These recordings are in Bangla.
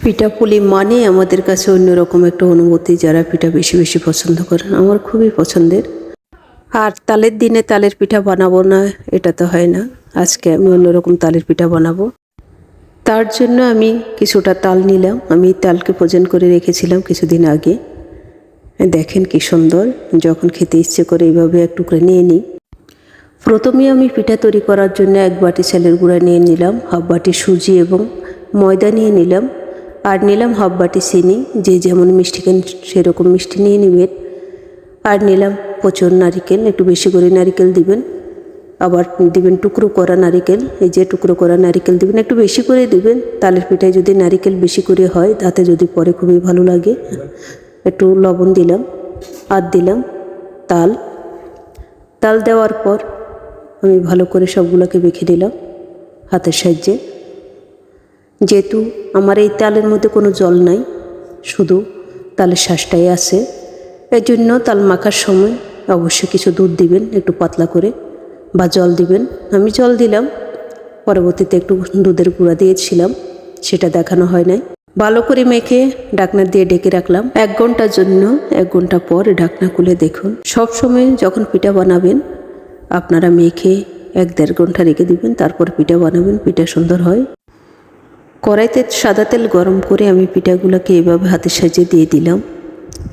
পিঠাপুলি মানে আমাদের কাছে অন্যরকম একটা অনুভূতি যারা পিঠা বেশি বেশি পছন্দ করেন। আমার খুবই পছন্দের। আর তালের দিনে তালের পিঠা বানাবো না, এটা তো হয় না। আজকে আমি অন্যরকম তালের পিঠা বানাবো। তার জন্য আমি কিছুটা তাল নিলাম। আমি তালকে ভোজন করে রেখেছিলাম কিছুদিন আগে। দেখেন কি সুন্দর। যখন খেতে ইচ্ছে করে এইভাবে এক টুকরো নিয়ে নিই। প্রথমে আমি পিঠা তৈরি করার জন্য এক বাটি চালের গুঁড়া নিয়ে নিলাম, হাফ বাটি সুজি এবং ময়দা নিয়ে নিলাম। আর নিলাম হাফ বাটি চিনি, যে যেমন মিষ্টি খান সেরকম মিষ্টি নিয়ে নেবেন। আর নিলাম প্রচুর নারিকেল, একটু বেশি করে নারিকেল দিবেন। আবার দিবেন টুকরো করা নারিকেল, এই যে টুকরো করা নারিকেল দিবেন, একটু বেশি করে দিবেন। তালের পিঠায় যদি নারিকেল বেশি করে হয়, তাতে যদি পরে খুবই ভালো লাগে। একটু লবণ দিলাম, আর দিলাম তাল। তাল দেওয়ার পর আমি ভালো করে সবগুলোকে মেখে দিলাম হাতের সাহায্যে। যেহেতু আমার এই তালের মধ্যে কোনো জল নাই, শুধু তালের শ্বাসটাই আছে। এর জন্য তাল মাখার সময় অবশ্যই কিছু দুধ দিবেন, একটু পাতলা করে, বা জল দিবেন। আমি জল দিলাম, পরবর্তীতে একটু দুধের গুঁড়া দিয়েছিলাম, সেটা দেখানো হয় নাই। ভালো করে মেখে ডাকনা দিয়ে ডেকে রাখলাম। এক ঘণ্টার জন্য, এক ঘণ্টা পর ঢাকনা খুলে দেখুন। সব সময় যখন পিঠা বানাবেন, আপনারা মেখে এক দেড় ঘণ্টা রেখে দিবেন, তারপর পিঠা বানাবেন, পিঠা সুন্দর হয়। কড়াইতে সাদা তেল গরম করে আমি পিঠাগুলোকে এভাবে হাতের সাহায্যে দিয়ে দিলাম।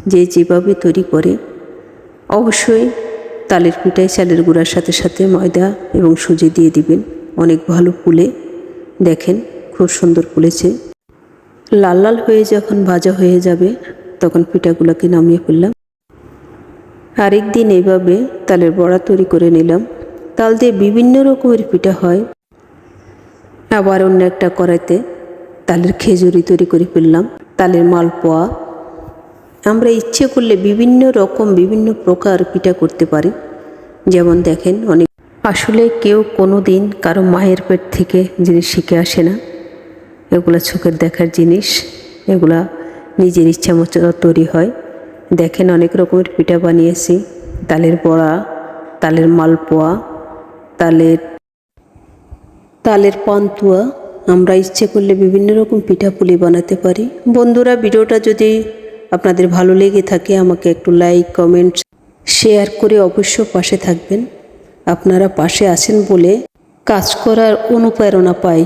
যে যেভাবে তৈরি করে, অবশ্যই তালের পিঠায় চালের গুঁড়ার সাথে সাথে ময়দা এবং সুজি দিয়ে দিবেন। অনেক ভালো ফুলে। দেখেন, খুব সুন্দর ফুলেছে। লাল লাল হয়ে যখন ভাজা হয়ে যাবে, তখন পিঠাগুলোকে নামিয়ে ফেললাম। আরেক দিন এইভাবে তালের বড়া তৈরি করে নিলাম। তাল দিয়ে বিভিন্ন রকমের পিঠা হয়। আবার অন্য একটা কড়াইতে তালের খেজুরি তৈরি করে ফেললাম, তালের মালপোয়া। আমরা ইচ্ছে করলে বিভিন্ন রকম, বিভিন্ন প্রকার পিঠা করতে পারি। যেমন দেখেন, অনেক আসলে কেউ কোনো দিন কারও মায়ের পেট থেকে জিনিস শিখে আসে না। এগুলা চোখের দেখার জিনিস, এগুলা নিজের ইচ্ছা মতো তৈরি হয়। দেখেন, অনেক রকমের পিঠা বানিয়েছি। তালের বড়া, তালের মালপোয়া, তালের তালের পান্তুয়া আমরা ইচ্ছে করলে বিভিন্ন রকম পিঠাপুলি বানাতে পারি। বন্ধুরা, ভিডিওটা যদি আপনাদের ভালো লেগে থাকে, আমাকে একটু লাইক, কমেন্ট, শেয়ার করে অবশ্য পাশে থাকবেন। আপনারা পাশে আছেন বলে কাজ করার অনুপ্রেরণা পাই।